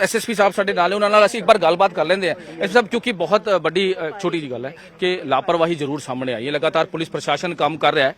SSP ਸਾਹਿਬ ਸਾਡੇ ਨਾਲ ਉਹਨਾਂ ਨਾਲ ਅਸੀਂ ਇੱਕ ਵਾਰ ਗੱਲਬਾਤ ਕਰ ਲੈਂਦੇ ਆ ਇਸ ਸਭ ਕਿਉਂਕਿ ਬਹੁਤ ਵੱਡੀ ਛੋਟੀ ਜੀ ਗੱਲ ਹੈ ਕਿ ਲਾਪਰਵਾਹੀ ਜ਼ਰੂਰ ਸਾਹਮਣੇ ਆਈ ਹੈ। ਲਗਾਤਾਰ ਪੁਲਿਸ ਪ੍ਰਸ਼ਾਸਨ ਕੰਮ ਕਰ ਰਿਹਾ ਹੈ।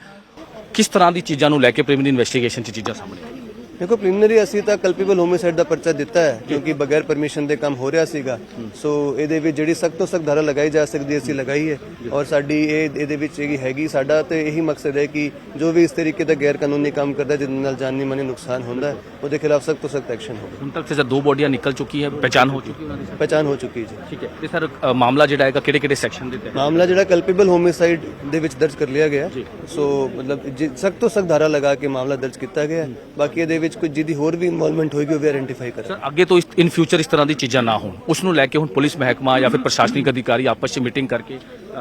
ਕਿਸ ਤਰ੍ਹਾਂ ਦੀ ਚੀਜ਼ਾਂ ਨੂੰ ਲੈ ਕੇ ਪ੍ਰੀਮਿਨਰੀ ਇਨਵੈਸਟੀਗੇਸ਼ਨ 'ਚ ਚੀਜ਼ਾਂ ਸਾਹਮਣੇ ਆਈਆਂ? ਦੇਖੋ ਪ੍ਰੀਲਿਮਿਨਰੀ ਅਸੀਂ ਤਾਂ ਕਲਪੀਬਲ ਹੋਮਿਸਾਈਡ ਦਾ ਪਰਚਾ ਦਿੱਤਾ ਹੈ ਕਿਉਂਕਿ ਬਗੈਰ ਪਰਮਿਸ਼ਨ ਦੇ ਕੰਮ ਹੋ ਰਿਹਾ ਸੀਗਾ। ਸੋ ਇਹਦੇ ਵਿੱਚ ਜਿਹੜੀ ਸਖਤ ਤੋਂ ਸਖਤ ਧਾਰਾ ਲਗਾਈ ਜਾ ਸਕਦੀ ਅਸੀਂ ਲਗਾਈ ਹੈ। ਔਰ ਸਾਡੀ ਇਹ ਇਹਦੇ ਵਿੱਚ ਇਹ ਹੈਗੀ ਸਾਡਾ ਤੇ ਇਹੀ ਮਕਸਦ ਹੈ ਕਿ ਜੋ ਵੀ ਇਸ ਤਰੀਕੇ ਦਾ ਗੈਰ ਕਾਨੂੰਨੀ ਕੰਮ ਕਰਦਾ ਜਿਹਦੇ ਨਾਲ ਜਾਨੀ ਮਾਨੀ ਨੁਕਸਾਨ ਹੁੰਦਾ ਹੈ ਉਹਦੇ ਖਿਲਾਫ ਸਖਤ ਤੋਂ ਸਖਤ ਐਕਸ਼ਨ ਹੋਵੇ। ਹੁਣ ਤੱਕ ਤੇ ਦੋ ਬੋਡੀਆਂ ਨਿਕਲ ਚੁੱਕੀ ਹੈ ਪਹਿਚਾਨ ਹੋ ਚੁੱਕੀ ਉਹਨਾਂ ਦੀ ਪਛਾਣ ਹੋ ਚੁੱਕੀ ਜੀ। ਠੀਕ ਹੈ। ਤੇ ਸਰ ਅ, ਮਾਮਲਾ ਜਿਹੜਾ ਹੈਗਾ ਕਿਹੜੇ ਕਿਹੜੇ ਸੈਕਸ਼ਨ ਦੇ ਤਹਿਤ? ਮਾਮਲਾ ਜਿਹੜਾ ਕਲਪੀਬਲ ਹੋਮਿਸਾਈਡ ਦੇ ਵਿੱਚ ਦਰਜ ਕਰ ਲਿਆ ਗਿਆ। ਸੋ ਮਤਲਬ ਸਖਤ ਤੋਂ ਸਖਤ ਧਾਰਾ ਲਗਾ ਕੇ ਮਾਮਲਾ ਦਰਜ ਕੀਤਾ ਗਿਆ। ਹੈ। ਬਾਕੀ ਇਹਦੇ ਵਿੱਚ ਕੋਈ ਜਿਹਦੀ ਹੋਰ ਵੀ ਇਨਵੋਲਵਮੈਂਟ ਹੋਏਗੀ, ਉਹ ਵੀ ਆਇਡੈਂਟੀਫਾਈ ਕਰਾਂਗੇ। ਸਰ ਅੱਗੇ ਤੋਂ ਇਨ ਫਿਊਚਰ ਇਸ ਤਰ੍ਹਾਂ ਦੀ ਚੀਜ਼ਾਂ ਨਾ ਹੋਣ। ਉਸ ਨੂੰ ਲੈ ਕੇ ਹੁਣ ਪੁਲਿਸ ਮਹਿਕਮਾ ਜਾਂ ਫਿਰ ਪ੍ਰਸ਼ਾਸਨਿਕ ਅਧਿਕਾਰੀ ਆਪਸ 'ਚ ਮੀਟਿੰਗ ਕਰਕੇ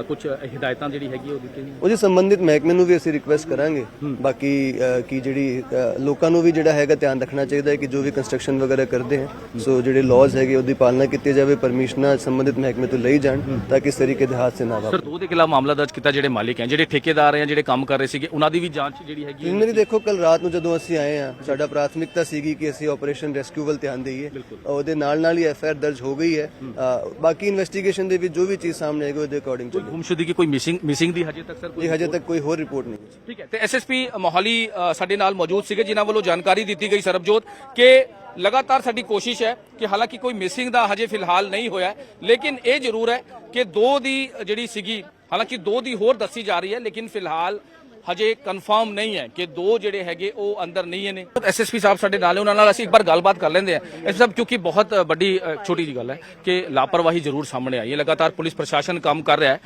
ਕੁਝ ਹਦਾਇਤਾਂ ਜਿਹੜੀ ਹੈਗੀ ਉਹ ਦਿੱਤੀ ਨਹੀਂ ਉਹਦੇ ਸੰਬੰਧਿਤ ਮਹਿਕਮੇ ਨੂੰ ਵੀ ਅਸੀਂ ਰਿਕੁਐਸਟ ਕਰਾਂਗੇ। ਬਾਕੀ ਕੀ ਜਿਹੜੀ ਲੋਕਾਂ ਨੂੰ ਵੀ ਜਿਹੜਾ ਹੈਗਾ ਧਿਆਨ ਰੱਖਣਾ ਚਾਹੀਦਾ ਹੈ ਕਿ ਜੋ ਵੀ ਕੰਸਟਰਕਸ਼ਨ ਵਗੈਰਾ ਕਰਦੇ ਹਨ ਸੋ ਜਿਹੜੇ ਲਾਜ਼ ਹੈਗੇ ਉਹਦੀ ਪਾਲਣਾ ਕੀਤੀ ਜਾਵੇ ਪਰਮਿਸ਼ਨਾਂ ਸੰਬੰਧਿਤ ਮਹਿਕਮੇ ਤੋਂ ਲਈ ਜਾਣ ਤਾਂ ਕਿ ਇਸ ਤਰੀਕੇ ਦੇ ਹਾਦਸੇ ਨਾ ਵਾਪਰਨ ਸਰ ਦੋ ਦੇ ਖਿਲਾਫ ਮਾਮਲਾ ਦਰਜ ਕੀਤਾ ਜਿਹੜੇ ਮਾਲਿਕ ਹੈ ਜਿਹੜੇ ਠੇਕੇਦਾਰ ਹੈ ਜਿਹੜੇ ਕੰਮ ਕਰ ਰਹੇ ਸੀਗੇ ਉਹਨਾਂ ਦੀ ਵੀ ਜਾਂਚ ਜਿਹੜੀ ਹੈਗੀ ਹੈ ਪ੍ਰੀਲਿਮਿਨਰੀ ਦੇਖੋ ਕੱਲ ਰਾਤ ਨੂੰ ਜਦੋਂ ਅਸੀਂ ਆਏ ਆ ਸਾਡਾ ਪ੍ਰਾਥਮਿਕਤਾ ਸੀਗੀ ਕਿ ਅਸੀਂ ਆਪਰੇਸ਼ਨ ਰੈਸਕਿਊ ਵੱਲ ਧਿਆਨ ਦੇਈਏ। ਉਹਦੇ ਨਾਲ ਨਾਲ ਹੀ ਐਫਆਈਆਰ ਦਰਜ ਹੋ ਗਈ ਹੈ। ਬਾਕੀ ਇਨਵੈਸਟੀਗੇਸ਼ਨ ਦੇ ਵਿੱਚ ਜੋ ਵੀ ਚੀਜ਼ ਸਾਹਮਣੇ ਆਏਗੀ ਉਹਦੇ ਅਕੋਰਡਿੰਗ ਚੱਲੇਗੀ ਗੁੰਮਸ਼ੁਦਗੀ ਕੀ ਕੋਈ ਮਿਸਿੰਗ ਮਿਸਿੰਗ ਦੀ ਹਜੇ ਤੱਕ ਸਰ ਕੋਈ ਜੀ ਹਜੇ ਤੱਕ ਕੋਈ ਹੋਰ ਰਿਪੋਰਟ ਨਹੀਂ ਹੈ ਠੀਕ ਹੈ ਤੇ ਐਸਐਸਪੀ ਮੋਹਾਲੀ ਅ, ਸਾਡੇ ਨਾਲ ਮੌਜੂਦ ਸੀਗੇ ਜਿਨ੍ਹਾਂ ਵੱਲੋਂ ਜਾਣਕਾਰੀ ਦਿੱਤੀ ਗਈ ਸਰਬਜੋਤ ਕਿ ਲਗਾਤਾਰ ਸਾਡੀ ਕੋਸ਼ਿਸ਼ ਹੈ ਕਿ ਹਾਲਾਂਕਿ ਕੋਈ ਮਿਸਿੰਗ ਦਾ ਹਜੇ ਫਿਲਹਾਲ ਨਹੀਂ ਹੋਇਆ ਹੈ, ਲੇਕਿਨ ਇਹ ਜ਼ਰੂਰ ਹੈ ਕਿ ਦੋ ਦੀ ਜਿਹੜੀ ਸੀਗੀ ਹਾਲਾਂਕਿ ਦੋ ਦੀ ਹੋਰ ਦੱਸੀ ਜਾ ਰਹੀ ਹੈ ਲੇਕਿਨ ਫਿਲਹਾਲ ਹਜੇ ਕਨਫਰਮ ਨਹੀਂ ਹੈ ਕਿ ਦੋ ਜਿਹੜੇ ਹੈਗੇ ਉਹ ਅੰਦਰ ਨਹੀਂ ਨੇ। ਐਸਐਸਪੀ ਸਾਹਿਬ ਸਾਡੇ ਨਾਲ ਉਹਨਾਂ ਨਾਲ ਅਸੀਂ ਇੱਕ ਵਾਰ ਗੱਲਬਾਤ ਕਰ ਲੈਂਦੇ ਆ ਇਸ ਸਭ ਕਿਉਂਕਿ ਬਹੁਤ ਵੱਡੀ ਛੋਟੀ ਜੀ ਗੱਲ ਹੈ ਕਿ ਲਾਪਰਵਾਹੀ ਜ਼ਰੂਰ ਸਾਹਮਣੇ ਆਈ ਹੈ। ਲਗਾਤਾਰ ਪੁਲਿਸ ਪ੍ਰਸ਼ਾਸਨ ਕੰਮ ਕਰ ਰਿਹਾ ਹੈ।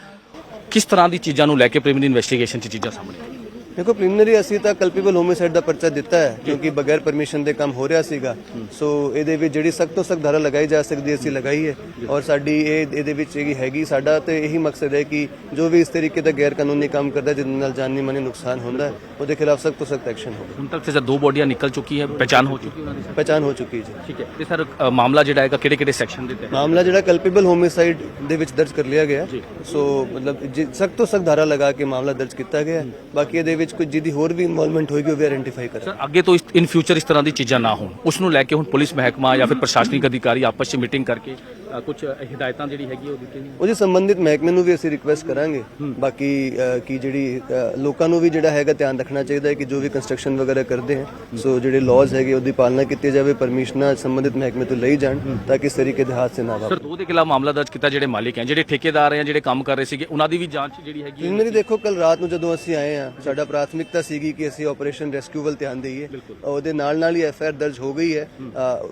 ਕਿਸ ਤਰ੍ਹਾਂ ਦੀ ਚੀਜ਼ਾਂ ਨੂੰ ਲੈ ਕੇ ਪ੍ਰੀਮਿਨਰੀ ਇਨਵੈਸਟੀਗੇਸ਼ਨ 'ਚ ਚੀਜ਼ਾਂ ਸਾਹਮਣੇ ਆਈਆਂ? ਦੇਖੋ ਪ੍ਰੀਲਿਮਿਨਰੀ ਅਸੀਂ ਤਾਂ ਕਲਪੀਬਲ ਹੋਮਿਸਾਈਡ ਦਾ ਪਰਚਾ ਦਿੱਤਾ ਹੈ ਕਿਉਂਕਿ ਬਗੈਰ ਪਰਮਿਸ਼ਨ ਦੇ ਕੰਮ ਹੋ ਰਿਹਾ ਸੀਗਾ। ਸੋ ਇਹਦੇ ਵਿੱਚ ਜਿਹੜੀ ਸਖਤ ਤੋਂ ਸਖਤ ਧਾਰਾ ਲਗਾਈ ਜਾ ਸਕਦੀ ਅਸੀਂ ਲਗਾਈ ਹੈ। ਔਰ ਸਾਡੀ ਇਹ ਇਹਦੇ ਵਿੱਚ ਇਹ ਹੈਗੀ ਸਾਡਾ ਤੇ ਇਹੀ ਮਕਸਦ ਹੈ ਕਿ ਜੋ ਵੀ ਇਸ ਤਰੀਕੇ ਦਾ ਗੈਰ ਕਾਨੂੰਨੀ ਕੰਮ ਕਰਦਾ ਜਿਹਦੇ ਨਾਲ ਜਾਨੀ ਮਾਨੀ ਨੁਕਸਾਨ ਹੁੰਦਾ ਉਹਦੇ ਖਿਲਾਫ ਸਖਤ ਤੋਂ ਸਖਤ ਐਕਸ਼ਨ ਹੋਵੇ। ਹੁਣ ਤੱਕ ਤੇ ਦੋ ਬੋਡੀਆਂ ਨਿਕਲ ਚੁੱਕੀ ਹੈ ਪਹਿਚਾਨ ਹੋ ਚੁੱਕੀ ਉਹਨਾਂ ਦੀ। ਪਛਾਣ ਹੋ ਚੁੱਕੀ ਜੀ। ਠੀਕ ਹੈ। ਤੇ ਸਰ ਮਾਮਲਾ ਜਿਹੜਾ ਹੈਗਾ ਕਿਹੜੇ ਕਿਹੜੇ ਸੈਕਸ਼ਨ ਦੇ ਤਹਿਤ ਮਾਮਲਾ ਜਿਹੜਾ ਕਲਪੀਬਲ ਹੋਮਿਸਾਈਡ ਦੇ ਵਿੱਚ ਦਰਜ ਕਰ ਲਿਆ ਗਿਆ। ਸੋ ਮਤਲਬ ਸਖਤ ਤੋਂ ਸਖਤ ਧਾਰਾ ਲਗਾ ਕੇ ਮਾਮਲਾ ਦਰਜ ਕੀਤਾ ਗਿਆ। ਬਾਕੀ ਇਹਦੇ ਵਿੱਚ ਕੋਈ ਜਿਹਦੀ ਹੋਰ ਵੀ ਇਨਵੋਲਵਮੈਂਟ ਹੋਏਗੀ, ਉਹ ਵੀ ਆਇਡੈਂਟੀਫਾਈ ਕਰਾਂਗੇ। ਸਰ ਅੱਗੇ ਤੋਂ ਇਨ ਫਿਊਚਰ ਇਸ ਤਰ੍ਹਾਂ ਦੀ ਚੀਜ਼ਾਂ ਨਾ ਹੋਣ। ਉਸ ਨੂੰ ਲੈ ਕੇ ਹੁਣ ਪੁਲਿਸ ਮਹਿਕਮਾ ਜਾਂ ਫਿਰ ਪ੍ਰਸ਼ਾਸਨਿਕ ਅਧਿਕਾਰੀ ਆਪਸ 'ਚ ਮੀਟਿੰਗ ਕਰਕੇ ਕੁਝ ਹਦਾਇਤਾਂ ਜਿਹੜੀ ਹੈਗੀ ਉਹ ਦਿੱਤੀ ਨਹੀਂ ਉਹਦੇ ਸੰਬੰਧਿਤ ਮਹਿਕਮੇ ਨੂੰ ਵੀ ਅਸੀਂ ਰਿਕੁਐਸਟ ਕਰਾਂਗੇ। ਬਾਕੀ ਕੀ ਜਿਹੜੀ ਲੋਕਾਂ ਨੂੰ ਵੀ ਜਿਹੜਾ ਹੈਗਾ ਧਿਆਨ ਰੱਖਣਾ ਚਾਹੀਦਾ ਹੈ ਕਿ ਜੋ ਵੀ ਕੰਸਟਰਕਸ਼ਨ ਵਗੈਰਾ ਕਰਦੇ ਹਨ ਸੋ ਜਿਹੜੇ ਲਾਜ਼ ਹੈਗੇ ਉਹਦੀ ਪਾਲਣਾ ਕੀਤੀ ਜਾਵੇ ਪਰਮਿਸ਼ਨਾਂ ਸੰਬੰਧਿਤ ਮਹਿਕਮੇ ਤੋਂ ਲਈ ਜਾਣ ਤਾਂ ਕਿ ਇਸ ਤਰੀਕੇ ਦੇ ਹਾਦਸੇ ਨਾ ਵਾਪਰਨ ਸਰ ਦੋ ਦੇ ਖਿਲਾਫ ਮਾਮਲਾ ਦਰਜ ਕੀਤਾ ਜਿਹੜੇ ਮਾਲਿਕ ਹੈ ਜਿਹੜੇ ਠੇਕੇਦਾਰ ਹੈ ਜਿਹੜੇ ਕੰਮ ਕਰ ਰਹੇ ਸੀਗੇ ਉਹਨਾਂ ਦੀ ਵੀ ਜਾਂਚ ਜਿਹੜੀ ਹੈਗੀ ਪ੍ਰੀਲਿਮਿਨਰੀ ਦੇਖੋ ਕੱਲ ਰਾਤ ਨੂੰ ਜਦੋਂ ਅਸੀਂ ਆਏ ਆ ਸਾਡਾ ਪ੍ਰਾਥਮਿਕਤਾ ਸੀਗੀ ਕਿ ਅਸੀਂ ਆਪਰੇਸ਼ਨ ਰੈਸਕਿਊ ਵੱਲ ਧਿਆਨ ਦੇਈਏ। ਉਹਦੇ ਨਾਲ ਨਾਲ ਹੀ ਐਫਆਈਆਰ ਦਰਜ ਹੋ ਗਈ ਹੈ।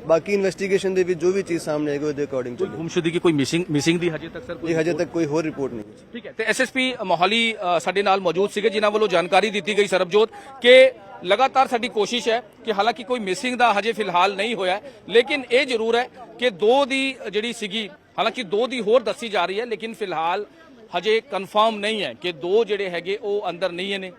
ਬਾਕੀ ਇਨਵੈਸਟੀਗੇਸ਼ਨ ਦੇ ਵਿੱਚ ਜੋ ਵੀ ਚੀਜ਼ ਸਾਹਮਣੇ ਆਏਗੀ ਉਹਦੇ ਅਕੋਰਡਿੰਗ ਗੁੰਮਸ਼ੁਦਗੀ ਕੋਈ ਮਿਸਿੰਗ ਮਿਸਿੰਗ ਦੀ ਹਜੇ ਤੱਕ ਸਰ ਕੋਈ ਹਜੇ ਤੱਕ ਕੋਈ ਹੋਰ ਰਿਪੋਰਟ ਨਹੀਂ ਹੈ ਠੀਕ ਹੈ ਤੇ ਐਸਐਸਪੀ ਮੋਹਾਲੀ ਅ, ਸਾਡੇ ਨਾਲ ਮੌਜੂਦ ਸੀਗੇ ਜਿਨ੍ਹਾਂ ਵੱਲੋਂ ਜਾਣਕਾਰੀ ਦਿੱਤੀ ਗਈ ਸਰਬਜੋਤ ਕਿ ਲਗਾਤਾਰ ਸਾਡੀ ਕੋਸ਼ਿਸ਼ ਹੈ ਕਿ ਹਾਲਾਂਕਿ ਕੋਈ ਮਿਸਿੰਗ ਦਾ ਹਜੇ ਫਿਲਹਾਲ ਨਹੀਂ ਹੋਇਆ ਹੈ, ਲੇਕਿਨ ਇਹ ਜ਼ਰੂਰ ਹੈ ਕਿ ਦੋ ਦੀ ਜਿਹੜੀ ਸੀਗੀ ਹਾਲਾਂਕਿ ਦੋ ਦੀ ਹੋਰ ਦੱਸੀ ਜਾ ਰਹੀ ਹੈ ਲੇਕਿਨ ਫਿਲਹਾਲ ਹਜੇ ਕਨਫਰਮ ਨਹੀਂ ਹੈ ਕਿ ਦੋ ਜਿਹੜੇ ਹੈਗੇ ਉਹ ਅੰਦਰ ਨਹੀਂ ਨੇ।